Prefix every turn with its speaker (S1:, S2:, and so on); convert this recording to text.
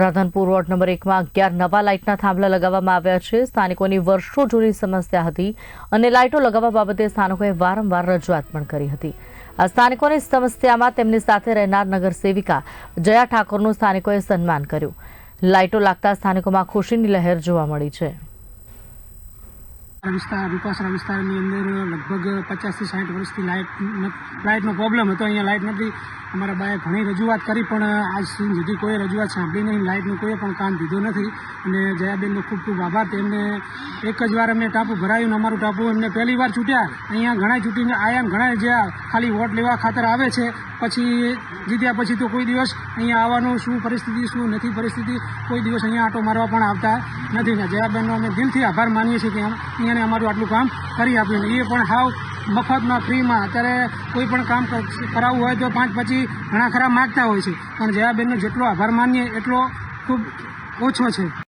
S1: Radhanpur ward number એકમાં અગિયાર નવા લાઇટના થાંભલા લગાવવામાં આવ્યા છે. સ્થાનિકોની વર્ષો જૂની સમસ્યા હતી અને લાઇટો લગાવવા બાબતે સ્થાનિકોએ વારંવાર રજૂઆત પણ કરી હતી. આ સ્થાનિકોની સમસ્યામાં તેમની સાથે રહેનાર નગરસેવિકા જયા ઠાકોરનું સ્થાનિકોએ સન્માન કર્યું. લાઇટો લાગતા સ્થાનિકોમાં ખુશીની લહેર જોવા મળી છે.
S2: વિસ્તાર રૂપાસરા વિસ્તારની અંદર લગભગ પચાસથી સાઠ વર્ષથી લાઇટ લાઇટનો પ્રોબ્લેમ હતો. અહીંયા લાઇટ નથી અમારા બાએ ઘણી રજૂઆત કરી, પણ આજ સુધી કોઈ રજૂઆત સાંભળી નહીં. લાઇટનું કોઈ પણ કામ દીધું નથી. અને જયાબેનનો ખૂબ ખૂબ આભાર. તેમને એક જ વાર અમને ટાપુ ભરાયું અમારું ટાપુ એમને પહેલી વાર છૂટ્યા. અહીંયા ઘણા છૂટીને આયા ઘણા જે ખાલી વોટ લેવા ખાતર આવે છે. પછી જીત્યા પછી તો કોઈ દિવસ અહીંયા આવવાનું શું પરિસ્થિતિ, શું નથી પરિસ્થિતિ, કોઈ દિવસ અહીંયા આટો મારવા પણ આવતા નથી. ને જયાબેનનો અમે દિલથી આભાર માનીએ છીએ કે અહીંયાને અમારું આટલું કામ કરી આપ્યું એ પણ હાવ મફતમાં ફ્રીમાં. અત્યારે કોઈ પણ કામ કરાવવું હોય તો પાંચ પછી ઘણા ખરા માગતા હોય છે. પણ જયાબેનનો જેટલો આભાર માનીએ એટલો ખૂબ ઓછો છે.